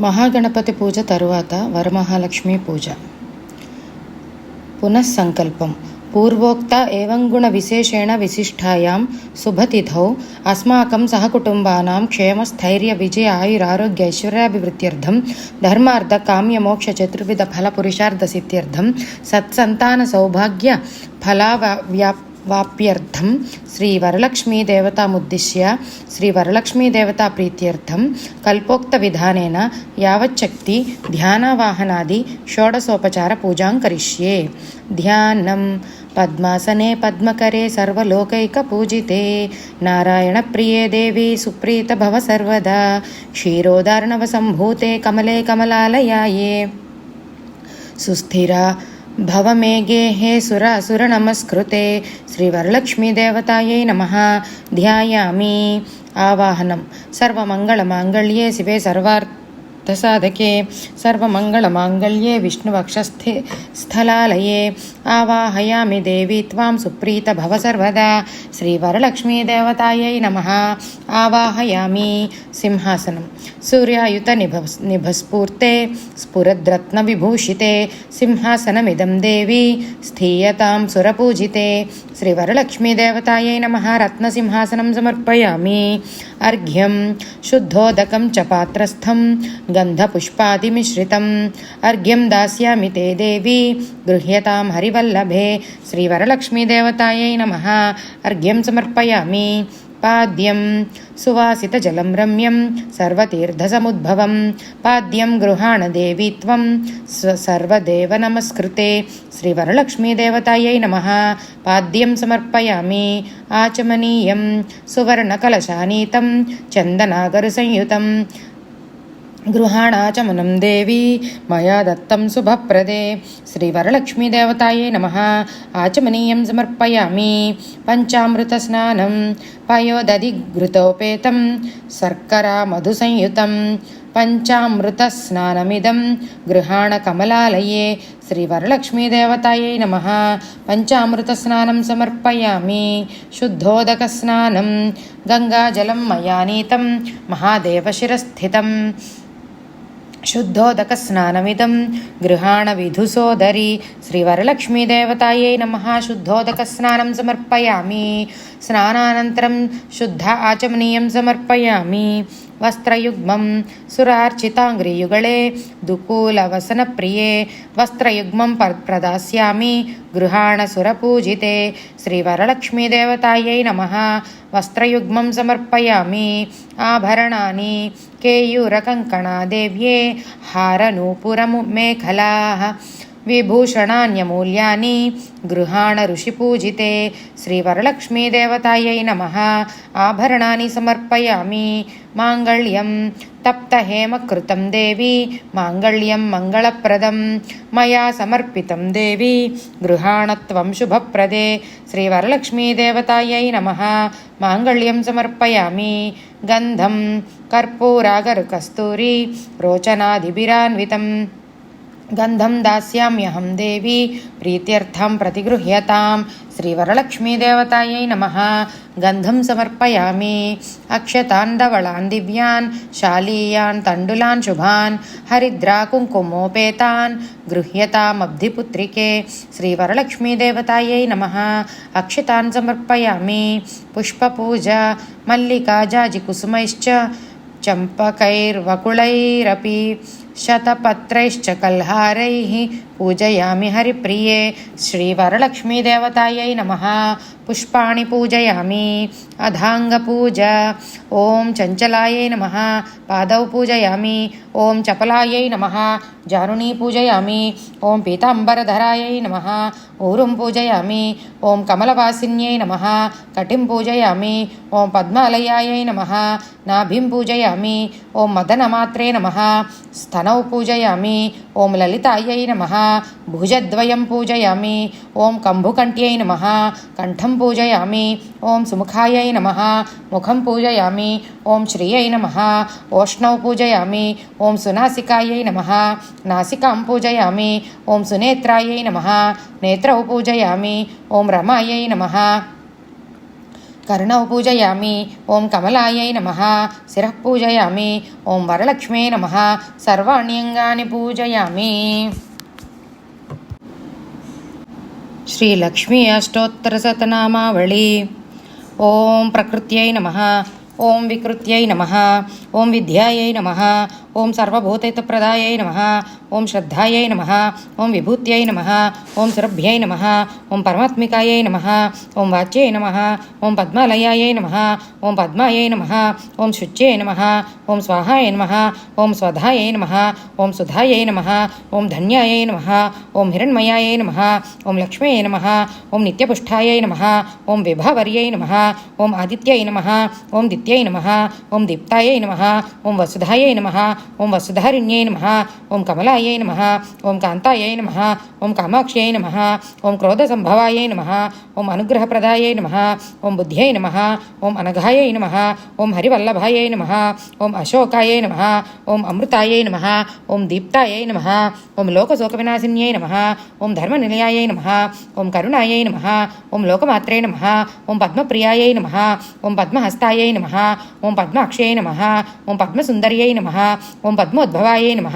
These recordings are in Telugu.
మహాగణపతి పూజ తరువాత వరమహాలక్ష్మి పూజ. పునఃసంకల్పం. పూర్వోక్త ఏవం గుణ విశేషేణ విశిష్టాయాం శుభతిథౌ. అస్మాకం సహకుటుంబానాం క్షేమస్థైర్య విజయ ఆయురారోగ్య ఐశ్వర్యాభివృద్ధ్యర్థం. ధర్మార్థ కామ్యమోక్ష చతుర్విధ ఫల పురుషార్థ సిద్ధ్యర్థం. సత్సంతాన సౌభాగ్య ఫలావ్యా వాప్యర్థం శ్రీ వరలక్ష్మీ దేవతాముద్దిశ్య శ్రీ వరలక్ష్మీ దేవతా ప్రీత్యర్థం కల్పోక్త విధానేన యావచ్చక్తి ధ్యానవాహనాది షోడసోపచార పూజాం కరిష్యే ధ్యానం పద్మాసనే పద్మకరే సర్వలోకైక పూజితే నారాయణ ప్రియే దేవి సుప్రీత భవ సర్వదా క్షీరోదార్ణవ సంభూతే కమలే కమలాలయాయే. సుస్థిరా భవమేఘేः సురాసురనమస్కృతే శ్రీవరలక్ష్మీదేవతాयै నమः. ధ్యాయామి. ఆవాహనం. సర్వమంగళమాంగళ్యే శివే సర్వార్థసాధకే సర్వమంగళమాంగళ్యే విష్ణువక్షస్థి స్థలాలయే ఆవాహయామి దేవి త్వాం సుప్రీత భవ సర్వదా శ్రీవరలక్ష్మీదేవతాयै నమ ఆవాహయామి సింహాసనం సూర్యాయుత నిభ నిభస్ఫూర్తే స్ఫురద్రత్నవిభూషితే సింహాసనమిదం దేవి స్థీయతాం సురపూజితే శ్రీవరలక్ష్మీదేవతాयै నమ రత్నసింహాసనం సమర్పయామి అర్ఘ్యం శుద్ధోదకం చ పాత్రస్థం గంధపుష్పాదిమిశ్రితం అర్ఘ్యం దాస్యామి తే దేవి గృహ్యతాం హరివల్లభే శ్రీవరలక్ష్మీదేవతాयै నమ అర్ఘ్యం సమర్పయామి పాద్యం సువాసితజలం రమ్యం సర్వతీర్థసముద్భవం పాద్యం గృహాణ దేవి త్వం స్వ సర్వదేవ నమస్కృతే శ్రీవరలక్ష్మీదేవతాयै నమ పాద్యం సమర్పయామి ఆచమనీయం సువర్ణకలశానీతం చందనాగరుసంయుతం గృహాణాచమనం దేవి మయా దత్తం శుభప్రదే. శ్రీవరలక్ష్మీదేవతాయే నమ. ఆచమనీయం సమర్పయామి. పంచామృత స్నానం. పయోదధిఘృతోపేతం. శర్కరా మధుసంయుతం. పంచామృతస్నానమిదం గృహాణ కమలాలయే. శ్రీవరలక్ష్మీదేవతాయే నమ. పంచామృత స్నానం సమర్పయామి. శుద్ధోదక స్నానం. గంగాజలం మయా నీతం. మహాదేవశిరస్థితం శుద్ధోదకస్నానమిదం గృహాణ విధుసోదరి శ్రీవరలక్ష్మీదేవతాయై నమ శుద్ధోదకస్నానం సమర్పయామి స్నానానంతరం శుద్ధ ఆచమనీయం సమర్పయామి వస్త్రయుగ్మం సురార్చితాంగ్రియుగళే దుకూలవసనప్రియే వస్త్రయుగ్మం ప ప్రదాస్యామి గృహాణ సురపూజితే శ్రీవరలక్ష్మీదేవతాయై నమ వస్త్రయుగ్మం సమర్పయామి ఆభరణాన్ని కేయూరకంకణాదేవ్యే హారనూపురము మేఖలా విభూషణాన్యమూల్యాని గృహాణ ఋషిపూజితే శ్రీవరలక్ష్మీదేవతాయై నమ ఆభరణాన్ని సమర్పయామి మాంగళ్యం తప్తహేమకృతం దేవి మాంగళ్యం మంగళప్రదం మయా సమర్పితం దేవి గృహాణత్వం శుభప్రదే శ్రీవరలక్ష్మీదేవతాయై నమ మాంగళ్యం సమర్పయామి గంధం. కర్పూరాగరుకస్తూరి. రోచనాదిభిరాన్వితం. గంధం దాస్యామ్యహం దేవి ప్రీత్యర్థం ప్రతిగృహ్యతాం శ్రీవరలక్ష్మీదేవతాయై నమ గంధం సమర్పయామి అక్షతాందవళాన్ దివ్యాన్ శాలీయాన్ తండులాన్ శుభాన్ హరిద్రా కుంకుమోపేతాన్ గృహ్యతామబ్ధిపుత్రికే శ్రీవరలక్ష్మీదేవతాయై నమ అక్షతాన్ సమర్పయామి పుష్పపూజ మల్లికాజాజికుసుమైశ్చ చంపకైర్వకుళైరపి శతపత్రైశ్చ కల్హారైः పూజయామి హరిప్రియే శ్రీవరలక్ష్మీదేవతాయై నమः పుష్పాణి పూజయామి అధాంగపూజ ఓం చంచలాయై నమः పాదౌ పూజయామి ఓం చపలాయై నమः జారుణీ పూజయామి ఓం పీతాంబరధరాయై నమः ఊరుం పూజయామి ఓం కమలవాసిన్యై నమः కటిం పూజయామి ఓం పద్మాలయాయై నమः నాభిం పూజయామి ఓం మదనమాత్రే నమः స్తనౌ పూజయామి ఓం లలితాయై నమः భుజద్వయం పూజయామి ఓం కంభుకంట్యై నమः కంఠం పూజయామి ఓం సుముఖాయై నమः ముఖం పూజయామి ఓం శ్రియై నమः ఓష్ణౌ పూజయామి ఓం సునాసికాయై నమः నాసికాం పూజయామి ఓం సునేత్రాయై నమः నేత్రౌ పూజయామి ఓం రమాయై నమः కరుణౌ పూజయామి. ఓం కమలాయై నమ. శిరః పూజయామి. ఓం వరలక్ష్మే నమ. సర్వాణ్యంగాని పూజయామి. శ్రీలక్ష్మీ అష్టోత్తరశతనామావళి ఓం ప్రకృత్యై నమ. ఓం వికృత్యై నమ. ఓం విద్యాయై నమ. ఓం సర్వభూతహితప్రదాయై నమ ఓం శ్రద్ధాయై నమ ఓం విభూత్యై నమ ఓం సురభ్యై నమ ఓం పరమాత్మికాయై నమ ఓం వాచ్యై నమ ఓం పద్మాలయాయై నమ ఓం పద్మాయై నమ ఓం శుచ్యై నమ ఓం స్వాహాయ నమ ఓం స్వధాయై నమ ఓం సుధాయై నమ ఓం ధన్యాయై నమ ఓం హిరణ్మయాయై నమ ఓం లక్ష్మ్యై నమ ఓం నిత్యపుష్టాయై నమ ఓం విభావర్యై నమ ఓం ఆదిత్యై నమ ఓం దిత్యై నమ ఓం దీప్తాయై నమ ఓం వసుధాయై నమ ఓం వసుధారిణ్యై నమ ఓం కమలాయై నమ ఓం కాంతాయై నమ ఓం కామాక్ష్యై నమ ఓం క్రోధ సంభవాయై నమ ఓం అనుగ్రహప్రదాయై నమ ఓం బుద్ధ్యై నమ ఓం అనఘాయై నమ ఓం హరివల్లభాయై నమ ఓం అశోకాయై నమ ఓం అమృతాయై నమ ఓం దీప్తాయై నమ ఓం లోకశోకవినాశిన్యై నమ ఓం ధర్మనిలయాయై నమ ఓం కరుణాయై నమ ఓం లోకమాత్రే నమ ఓం పద్మప్రియాయై నమ ఓం పద్మహస్తాయై నమ ఓం పద్మాక్షయై నమ ఓం పద్మసుందర్యై నమ ఓం పద్మోద్భవాయై నమ.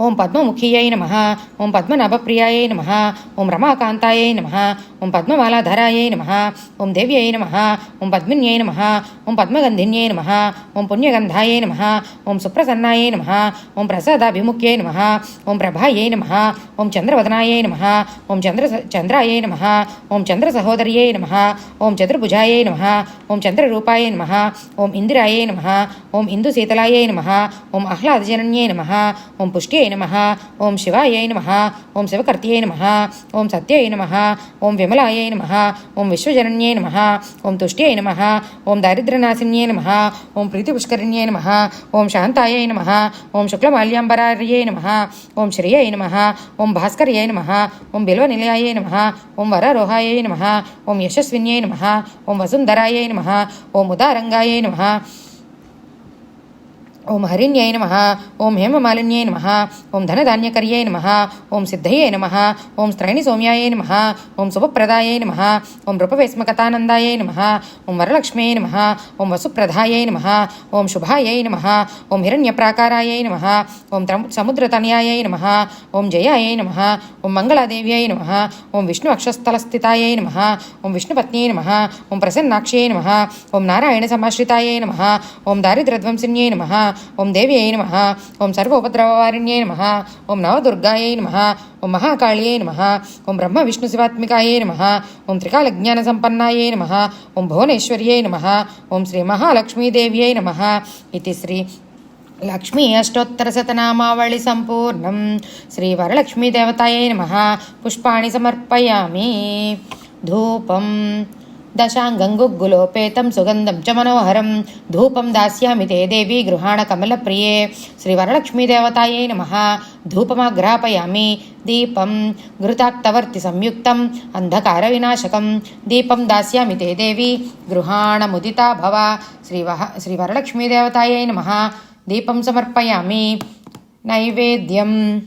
ఓం పద్మముఖీయై నమ ఓం పద్మనాభప్రియాయై నమ ఓం రమాకాంతాయై నమ ఓం పద్మమాలాధరాయై నమ ఓం దేవ్యై నమ ఓం పద్మిన్యై నమ ఓం పద్మగంధిన్యై నమ ఓం పుణ్యగంధాయై నమ ఓం సుప్రసన్నాయై నమ ఓం ప్రసాదాభిముఖ్యై నమ ఓం ప్రభాయై నమ ఓం చంద్రవదనాయై నమ ఓం చంద్ర చంద్రాయై నమ ఓం చంద్రసహోదర్యై నమ ఓం చతుర్భుజాయై నమ ఓం చంద్రరూపాయై నమ ఓం ఇందిరాయై నమ ఓం ఇందుశీతలాయై నమ ఓం ఆహ్లాదజనన్యై నమ ఓం పుష్ట్యై నమ ఓం శివాయ నమ ఓం శివకర్త్యై నమ ఓం సత్యై నమ ఓం విమలాయ నమ ఓం విశ్వజనన్యై నమ ఓం తుష్ట్యై నమ ఓం దారిద్ర్యనాశిన్యై నమ ఓం ప్రీతిపుష్కరిణ్యై నమ ఓం శాంతాయ నమ ఓం శుక్లమాల్యాంబరార్యై నమ ఓం శ్రియై నమ ఓం భాస్కర్యై నమ ఓం బిల్వనిలయాయై నమ ఓం వరారోహాయై నమ ఓం యశస్విన్యై నమ ఓం వసుంధరాయ నమ ఓం ఉదారంగాయ నమ ఓం హరిణ్యై నమ ఓం హేమమాలిన్యై నమ ఓం ధనధాన్యకర్యై నమ ఓం సిద్ధయే నమ ఓం స్త్రైణి సౌమ్యాయై నమ ఓం శుభప్రదాయై నమ ఓం నృపవేస్మకతానందాయై నమ ఓం వరలక్ష్మ్యై నమ ఓం వసుప్రదాయై నమ ఓం శుభాయై నమ ఓం హిరణ్యప్రాకారాయై నమ ఓం సముద్రతనయాయై నమ ఓం జయాయై నమ ఓం మంగళాదేవ్యై నమ ఓం విష్ణు అక్షస్థలస్థితాయై నమ ఓం విష్ణుపత్న్యై నమ ఓం ప్రసన్నాక్ష్యై నమ ఓం నారాయణ సమాశ్రితాయై నమ ఓం దారిద్రధ్వంసిన్యై నమ ఓం దేవ్యై నమ ఓం సర్వోపద్రవవారిణ్యై నమ ఓం నవదుర్గాయై నమ ఓం మహాకాళ్యై నమ ఓం బ్రహ్మ విష్ణు శివాత్మికాయై నమ ఓం త్రికాలజ్ఞానసంపన్నాయై నమ ఓం భువనేశ్వర్యై నమ ఓం శ్రీ మహాలక్ష్మీదేవ్యై నమ ఇది శ్రీ లక్ష్మీ అష్టోత్తరశతనామావళి సంపూర్ణం. శ్రీ వరలక్ష్మీదేవతాయై నమ పుష్పాణి సమర్పయామి. ధూపం. దశాంగం గుగ్గులోపేతం సుగంధం చ మనోహరం. ధూపం దాస్యామి తే దేవి గృహాణ కమల కమలప్రియే శ్రీవరలక్ష్మీదేవతాయై నమ. ధూపమాగ్రాపయామి. దీపం ఘృతాక్తవర్తి సంయుక్తం. అంధకార వినాశకం. దీపం దాస్యామి తే దేవి గృహాణముదితా భవ. శ్రీవహ శ్రీవరలక్ష్మీదేవతాయై నమ. దీపం సమర్పయామి. నైవేద్యం.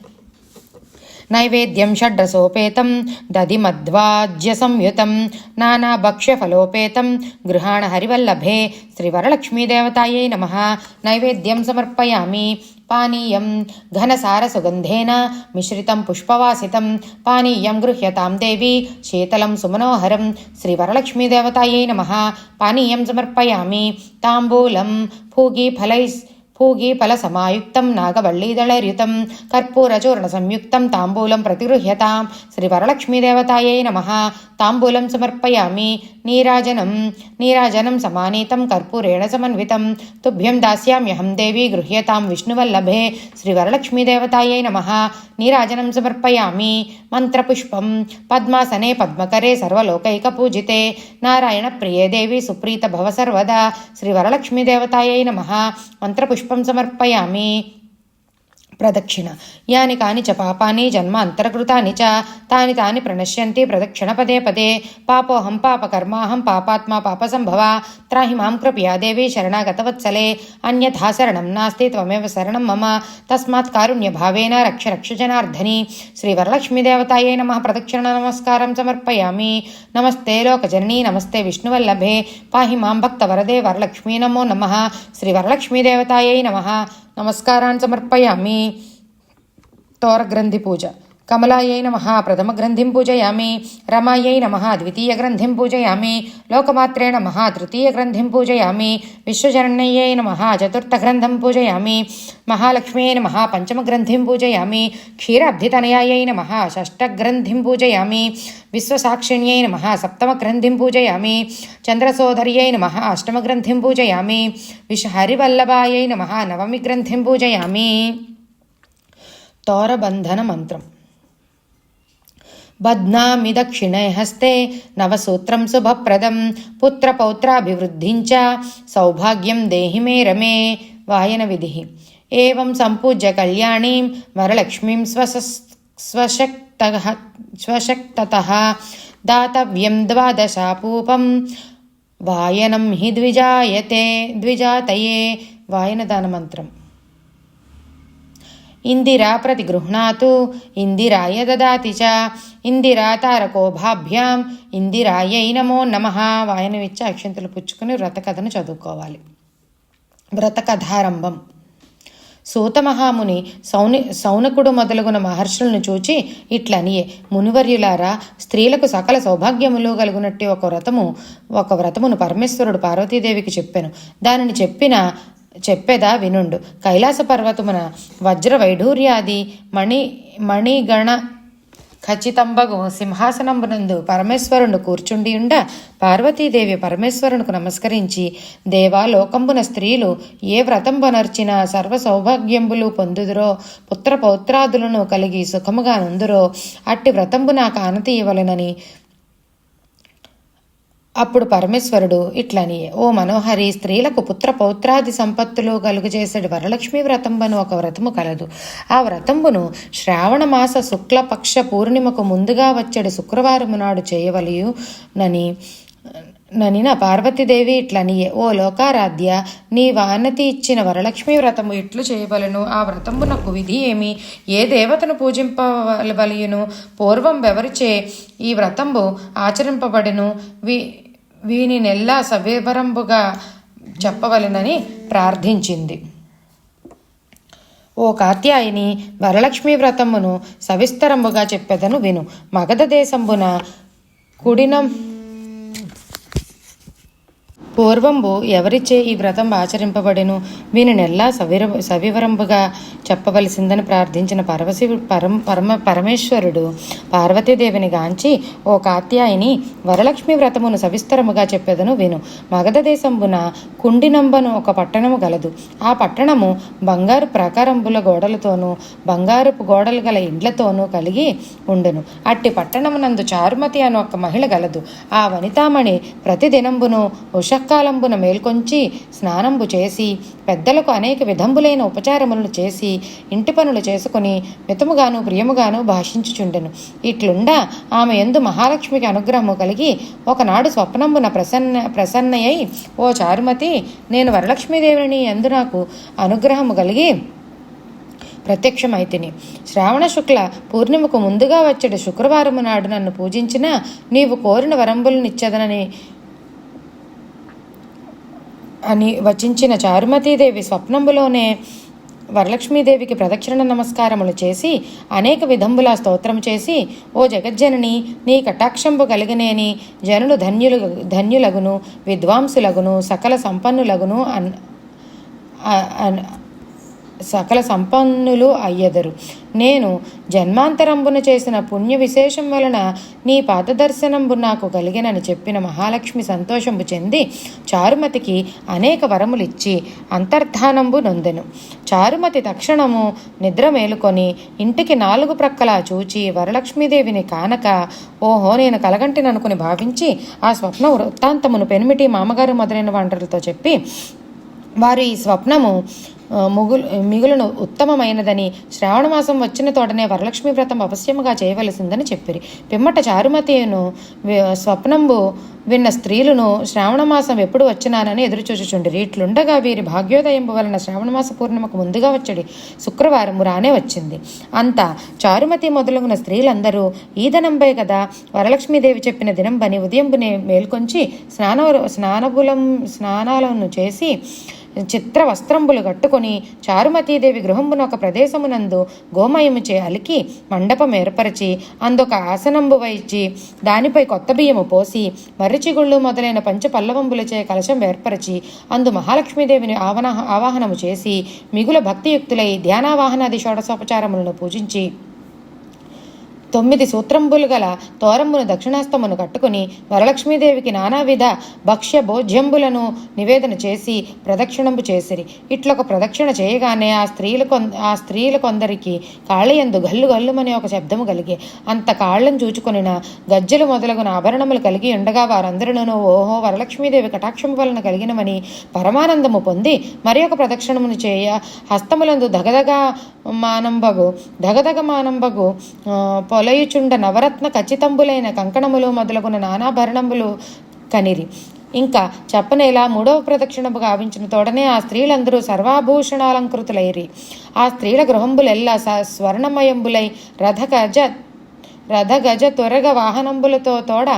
నైవేద్యం షడ్రసోపేతం దధిమధ్వాజ్య సంయుతం నానాభక్ష్యఫలోపేతం గృహాణ హరివల్లభే శ్రీవరలక్ష్మీదేవతాయై నమ. నైవేద్యం సమర్పయామి. పానీయం ఘనసారసుగంధేన మిశ్రితం పుష్పవాసితం పానీయం గృహ్యతాం దేవి శీతలం సుమనోహరం శ్రీవరలక్ష్మీదేవతాయై నమ. పానీయం సమర్పయామి. తాంబూలం ఫూగీఫలై పూగీఫలసమాయుక్తం నాగవల్లీదళర్యుతం కర్పూరచూర్ణసంయుక్తం తాంబూలం ప్రతిగృహ్యతాం. శ్రీవరలక్ష్మీదేవతాయై నమ. తాంబూలం సమర్పయామి. నీరాజనం. నీరాజనం సమానీతం కర్పూరేణ సమన్వితం. తుభ్యం దాస్యామ్యహం దేవి గృహ్యతాం విష్ణువల్లభే. శ్రీవరలక్ష్మీదేవతాయై నమ. నీరాజనం సమర్పయామి. మంత్రపుష్పం. పద్మాసనే పద్మకరే సర్వలోకైక పూజితే నారాయణ ప్రియే దేవి సుప్రీత భవ సర్వదా. శ్రీవరలక్ష్మీదేవతాయై నమ. మంత్రపుష్ప సమర్పయామి ప్రదక్షిణ. యాని కాని చ పాపాని జన్మ అంతర్కృతాని చ. తాని తాని ప్రణశ్యంతి ప్రదక్షిణ పదే పదే. పాపోహం పాపకర్మాహం పాపాత్మా పాపసంభవ. త్రాహి మాం కృపయా దేవి శరణాగతవత్సలే. అన్యథా శరణం నాస్తి త్వమేవ శరణం మమ. తస్మాత్ కారుణ్యభావేన రక్ష రక్ష శ్రీవరలక్ష్మీదేవతాయే నమ ప్రదక్షిణ నమస్కారం సమర్పయామి. నమస్తే లోకజననీ నమస్తే విష్ణువల్లభే. పాహి మాం భక్తవరదే వరలక్ష్మీ నమో నమ. శ్రీవరలక్ష్మీదేవతాయై నమ. నమస్కారాన్ సమర్పయామి తోరగ్రంథి పూజ కమలాయై నమ ప్రథమగ్రంథిం పూజయామి రమాయై నమ ద్వితీయగ్రంథిం పూజయామి లోకమాత్రే నమ తృతీయగ్రంథిం పూజయామి విశ్వజనన్యై నమ చతుర్థగ్రంథం పూజయామి మహాలక్ష్మ్యై నమ పంచమగ్రంథిం పూజయామి క్షీరాబ్ధితనయాయై నమ షష్టగ్రంథిం పూజయామి విశ్వసాక్షిణ్యై నమ సప్తమగ్రంథిం పూజయామి చంద్రసోదర్యై నమ అష్టమగ్రంథిం పూజయామి విషహరివల్లభాయై నమ నవమి గ్రంథిం పూజయామి తోరబంధన మంత్రం బధ్నామి దక్షిణే హస్తే నవసూత్రం శుభప్రదం పుత్రపౌత్రాభివృద్ధించ సౌభాగ్యం దేహి మే రమే వాయన విధి ఏం సంపూజ్య కళ్యాణీం వరలక్ష్మీం స్వస స్వశక్త స్వశక్తత దాతవ్యం ద్వాదశాపూపం వాయనం హి ద్విజాయతే ద్విజాతయే వాయనదాన మంత్రం ఇందిరా ప్రతిగృహ్ణాతు ఇందిరాయ దదాతి చ. ఇందిరా తారకోభాభ్యాం ఇందిరాయై నమో నమ. వాయనమిచ్చి అక్షంతలు పుచ్చుకుని వ్రతకథను చదువుకోవాలి. వ్రతకథారంభం సూతమహాముని సౌని సౌనకుడు మొదలుగున మహర్షులను చూచి ఇట్లనియే మునివర్యులారా స్త్రీలకు సకల సౌభాగ్యములు కలుగునట్టి ఒక వ్రతము ఒక వ్రతమును పరమేశ్వరుడు పార్వతీదేవికి చెప్పాను. దానిని చెప్పిన చెప్పేదా వినుండు. కైలాస పర్వతమున వజ్ర వైఢూర్యాది మణి మణిగణ ఖచ్చితంబగు సింహాసనంబునందు పరమేశ్వరుడు కూర్చుండి ఉండ పార్వతీదేవి పరమేశ్వరునికి నమస్కరించి దేవా లోకంబున స్త్రీలు ఏ వ్రతంబునర్చిన సర్వ సౌభాగ్యంబులు పొందుదురో పుత్ర పౌత్రాదులను కలిగి సుఖముగా నుందురో అట్టి వ్రతంబు నాకు ఆనతి అప్పుడు పరమేశ్వరుడు ఇట్లని ఓ మనోహరి స్త్రీలకు పుత్ర పౌత్రాది సంపత్తులు కలుగజేసేడు వరలక్ష్మి వ్రతంబను ఒక వ్రతము కలదు. ఆ వ్రతంబును శ్రావణ మాస శుక్లపక్ష పూర్ణిమకు ముందుగా వచ్చడి శుక్రవారము నాడు చేయవలయు నని ననిన పార్వతీదేవి ఇట్లనియే ఓ లోకారాధ్య నీ వానతి ఇచ్చిన వరలక్ష్మి వ్రతము ఇట్లు చేయవలను? ఆ వ్రతమునకు విధి ఏమి? ఏ దేవతను పూజింపవలయును పూర్వం బెవరిచే ఈ వ్రతంబు ఆచరింపబడెను? వి వీని నెల్లా సవివరంబుగా చెప్పవలెనని ప్రార్థించింది. ఓ కాత్యాయిని వరలక్ష్మి వ్రతమును సవిస్తరముగా చెప్పెదను విను. మగధ దేశంబున కుడినం పూర్వంబు ఎవరిచే ఈ వ్రతం ఆచరింపబడెను? వీనినెల్లా సవిర సవివరంబుగా చెప్పవలసిందని ప్రార్థించిన పరమశివు పరం పరమ పరమేశ్వరుడు పార్వతీదేవిని గాంచి ఓ కాత్యాయిని వరలక్ష్మి వ్రతమును సవిస్తరముగా చెప్పెదను విను. మగధ దేశంబున కుండినంబను ఒక పట్టణము గలదు. ఆ పట్టణము బంగారు ప్రాకారంబుల గోడలతోనూ బంగారపు గోడలు గల ఇండ్లతోనూ కలిగి ఉండెను. అట్టి పట్టణమునందు చారుమతి అను ఒక మహిళ గలదు. ఆ వనితామణి ప్రతిదినంబును ఉషకాలంబున మేల్కొంచి స్నానంబు చేసి పెద్దలకు అనేక విధంబులైన ఉపచారములను చేసి ఇంటి పనులు చేసుకుని మితముగాను ప్రియముగాను భాషించుచుండెను. ఇట్లుండా ఆమె ఎందు మహాలక్ష్మికి అనుగ్రహము కలిగి ఒకనాడు స్వప్నంబున ప్రసన్న ప్రసన్నయై ఓ చారుమతి నేను వరలక్ష్మీదేవిని ఎందు నాకు అనుగ్రహము కలిగి ప్రత్యక్షమైతిని. శ్రావణ శుక్ల పూర్ణిమకు ముందుగా వచ్చేడు శుక్రవారము నాడు నన్ను పూజించిన నీవు కోరిన వరంబులనిచ్చదనని అని వచించిన చారుమతీదేవి స్వప్నంబులోనే వరలక్ష్మీదేవికి ప్రదక్షిణ నమస్కారములు చేసి అనేక విధంబుల స్తోత్రం చేసి ఓ జగజ్జనని నీ కటాక్షంపు కలిగినేని జనులు ధన్యులు ధన్యులగును విద్వాంసులగును సకల సంపన్నులగును అన్- సకల సంపన్నులు అయ్యెదరు. నేను జన్మాంతరంబున చేసిన పుణ్య విశేషం వలన నీ పాదదర్శనంబు నాకు కలిగినని చెప్పిన మహాలక్ష్మి సంతోషంబు చెంది చారుమతికి అనేక వరములిచ్చి అంతర్ధానంబు నొందెను. చారుమతి తక్షణము నిద్ర మేలుకొని ఇంటికి నాలుగు ప్రక్కలా చూచి వరలక్ష్మీదేవిని కానక ఓహో నేను కలగంటిననుకుని భావించి ఆ స్వప్న వృత్తాంతమును పెనిమిటి మామగారు మొదలైన వంటలతో చెప్పి వారు ఈ స్వప్నము ముగులు మిగులును ఉత్తమమైనదని శ్రావణమాసం వచ్చిన తోటనే వరలక్ష్మి వ్రతం అవశ్యముగా చేయవలసిందని చెప్పిరి. పిమ్మట చారుమతిను స్వప్నంబు విన్న స్త్రీలను శ్రావణమాసం ఎప్పుడు వచ్చినానని ఎదురుచూచుచుండిరి ఇట్లుండగా వీరి భాగ్యోదయం వలన శ్రావణమాస పూర్ణిమకు ముందుగా వచ్చడి. శుక్రవారం రానే వచ్చింది. అంతా చారుమతి మొదలగున స్త్రీలందరూ ఈ కదా వరలక్ష్మీదేవి చెప్పిన దినం బని ఉదయంబునే మేల్కొంచి స్నాన స్నానబులం స్నానాలను చేసి చిత్ర వస్త్రంబులు కట్టుకొని చారుమతీదేవి గృహంబున ఒక ప్రదేశమునందు గోమయముచే అలికి మండపం ఏర్పరిచి అందొక ఆసనంబు వైచి దానిపై కొత్త బియ్యము పోసి మర్రిచిగుళ్ళు మొదలైన పంచ పల్లవంబులచే కలశం ఏర్పరిచి అందు మహాలక్ష్మీదేవిని ఆవన ఆవాహనము చేసి మిగుల భక్తియుక్తులై ధ్యానావాహనాది షోడశోపచారములను పూజించి తొమ్మిది సూత్రంబులు గల తోరమ్మును దక్షిణాస్తమును కట్టుకుని వరలక్ష్మీదేవికి నానావిధ భక్ష్య భోజ్యంబులను నివేదన చేసి ప్రదక్షిణంబు చేసిరి. ఇట్లొక ప్రదక్షిణ చేయగానే ఆ స్త్రీలు కొం ఆ స్త్రీల కొందరికి కాళ్ళయందు గల్లు గల్లుమని ఒక శబ్దము కలిగి. అంత కాళ్ళను చూచుకొనిన గజ్జలు మొదలగున ఆభరణములు కలిగి ఉండగా వారందరూ ఓహో వరలక్ష్మీదేవి కటాక్షము వలన కలిగినమని పరమానందము పొంది మరి ఒక ప్రదక్షిణమును చేయ హస్తములందు దగదగ మానంబగు దగదగ మానంబగు ఆ, నవరత్న ఖచ్చితంబులైన కంకణములు మొదలగున నానాభరణములు కనిరి. ఇంకా చెప్పనేలా మూడవ ప్రదక్షిణము గావించిన తోడనే ఆ స్త్రీలందరూ సర్వాభూషణాలంకృతులైరి. ఆ స్త్రీల గృహంబులెల్లా స స్వర్ణమయంబులై రథ గజ రథ గజ త్వరగ వాహనంబులతో తోడ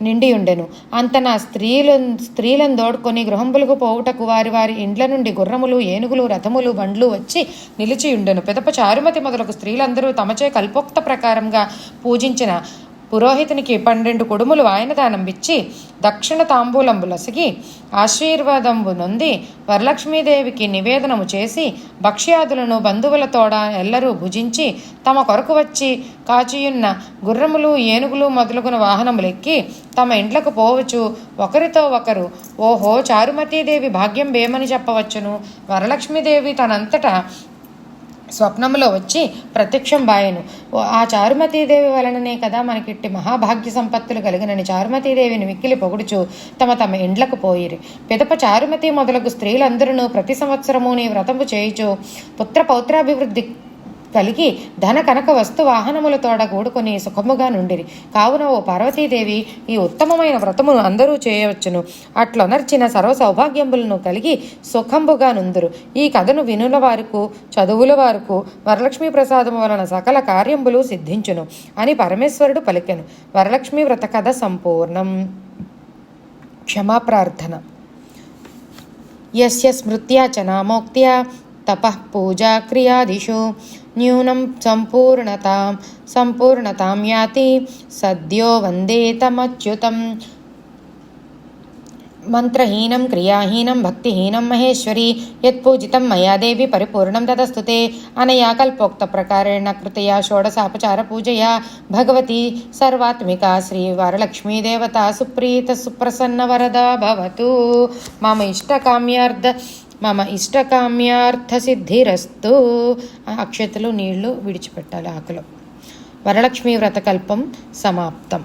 నిండియుండెను అంత నా స్త్రీలు స్త్రీలను దోడుకొని గృహంబులకు పోవుటకు వారి వారి ఇండ్ల నుండి గుర్రములు ఏనుగులు రథములు బండ్లు వచ్చి నిలిచియుండెను పెదప చారుమతి మొదలగు స్త్రీలందరూ తమచే కల్పోక్త ప్రకారంగా పూజించిన పురోహితునికి పన్నెండు కొడుములు వాయనదానం ఇచ్చి దక్షిణ తాంబూలం లసిగి ఆశీర్వాదంబు నొంది వరలక్ష్మీదేవికి నివేదనము చేసి భక్ష్యాదులను బంధువులతోడ ఎల్లరూ భుజించి తమ కొరకు వచ్చి కాచియున్న గుర్రములు ఏనుగులు మొదలుగున వాహనములెక్కి తమ ఇండ్లకు పోవచ్చు ఒకరితో ఒకరు ఓహో చారుమతీదేవి భాగ్యం బేమని చెప్పవచ్చును. వరలక్ష్మీదేవి తనంతటా స్వప్నములో వచ్చి ప్రత్యక్షం బాయను. ఓ ఆ చారుమతీదేవి వలననే కదా మనకిట్టి మహాభాగ్య సంపత్తులు కలిగినని చారుమతీదేవిని మిక్కిలి పొగుడుచు తమ తమ ఇండ్లకు పోయిరి. పిదప చారుమతి మొదలగు స్త్రీలందరూ ప్రతి సంవత్సరము నీ వ్రతము చేయుచు పుత్ర పౌత్రాభివృద్ధి కలిగి ధన కనక వస్తు వాహనములతోడ కూడుకొని సుఖముగా నుండిరి. కావున ఓ పార్వతీదేవి ఈ ఉత్తమమైన వ్రతమును అందరూ చేయవచ్చును. అట్లొనర్చిన సర్వ సౌభాగ్యములను కలిగి సుఖంబుగా నుందురు. ఈ కథను వినుల వారుకు చదువుల వారుకు వరలక్ష్మీ ప్రసాదము వలన సకల కార్యంబులు సిద్ధించును అని పరమేశ్వరుడు పలికెను. వరలక్ష్మీ వ్రత కథ సంపూర్ణం. క్షమాప్రార్థన. యస్య స్మృత్యా చ నామోక్త్యా తపః పూజా క్రియాదిషు. న్యూనం సంపూర్ణతాం సంపూర్ణతాం యాతి సద్యో వందేతమచ్యుతం మంత్రహీనం క్రియాహీనం భక్తిహీనం మహేశ్వరి యత్పూజితం మయా దేవి పరిపూర్ణం తదస్తుతే అనయా కల్పోక్త ప్రకారేణ కృతయా షోడసాపచార పూజయా భగవతి సర్వాత్మిక శ్రీ వరలక్ష్మీ దేవత సుప్రీత సుప్రసన్న వరద భవతు మమ ఇష్టకామ్యార్థ మమ ఇష్టకామ్యార్థ సిద్ధిరస్తు అక్షతలు నీళ్ళు విడిచిపెట్టాలి ఆకులో. వరలక్ష్మీ వ్రతకల్పం సమాప్తం.